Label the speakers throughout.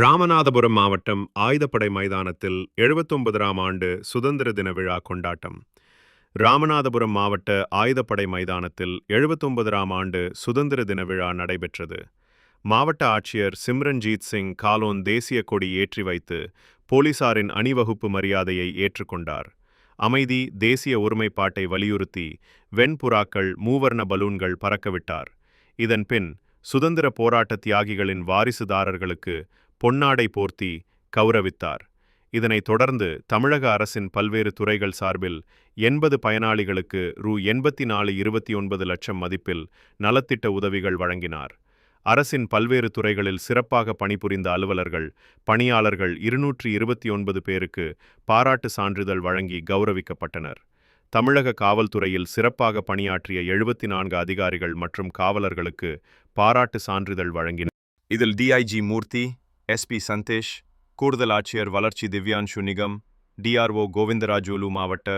Speaker 1: ராமநாதபுரம் மாவட்டம் ஆயுதப்படை மைதானத்தில் எழுபத்தொன்பதாம் ஆண்டு சுதந்திர தின விழா கொண்டாட்டம். ராமநாதபுரம் மாவட்ட ஆயுதப்படை மைதானத்தில் எழுபத்தொன்பதாம் ஆண்டு சுதந்திர தின விழா நடைபெற்றது. மாவட்ட ஆட்சியர் சிம்ரன்ஜீத் சிங் காலோன் தேசிய கொடி ஏற்றி வைத்து போலீசாரின் அணிவகுப்பு மரியாதையை ஏற்றுக்கொண்டார். அமைதி தேசிய ஒருமைப்பாட்டை வலியுறுத்தி வெண்புறாக்கள் மூவர்ண பலூன்கள் பறக்கவிட்டார். இதன்பின் சுதந்திர போராட்ட தியாகிகளின் வாரிசுதாரர்களுக்கு பொன்னாடை போர்த்தி கௌரவித்தார். இதனைத் தொடர்ந்து தமிழக அரசின் பல்வேறு துறைகள் சார்பில் எண்பது பயனாளிகளுக்கு ரூ. எண்பத்தி நாலு இருபத்தி ஒன்பது லட்சம் மதிப்பில் நலத்திட்ட உதவிகள் வழங்கினார். அரசின் பல்வேறு துறைகளில் சிறப்பாக பணிபுரிந்த அலுவலர்கள் பணியாளர்கள் இருநூற்றி இருபத்தி ஒன்பது பேருக்கு பாராட்டு சான்றிதழ் வழங்கி கௌரவிக்கப்பட்டனர். தமிழக காவல்துறையில் சிறப்பாக பணியாற்றிய எழுபத்தி நான்கு அதிகாரிகள் மற்றும் காவலர்களுக்கு பாராட்டு சான்றிதழ் வழங்கினர். இதில் டிஐஜி மூர்த்தி எஸ்பி சந்தேஷ் கூடுதல் ஆட்சியர் வளர்ச்சி திவ்யான்ஷு நிகம் டிஆர்ஓ கோவிந்தராஜோலு மாவட்ட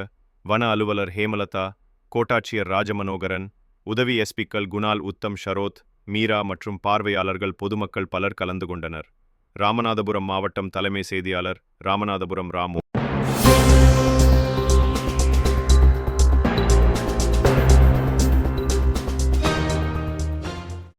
Speaker 1: வன அலுவலர் ஹேமலதா கோட்டாட்சியர் ராஜமனோகரன் உதவி எஸ்பிக்கள் குணால் உத்தம் ஷரோத் மீரா மற்றும் பார்வையாளர்கள் பொதுமக்கள் பலர் கலந்து கொண்டனர். ராமநாதபுரம் மாவட்டம் தலைமை செய்தியாளர் ராமநாதபுரம் ராமு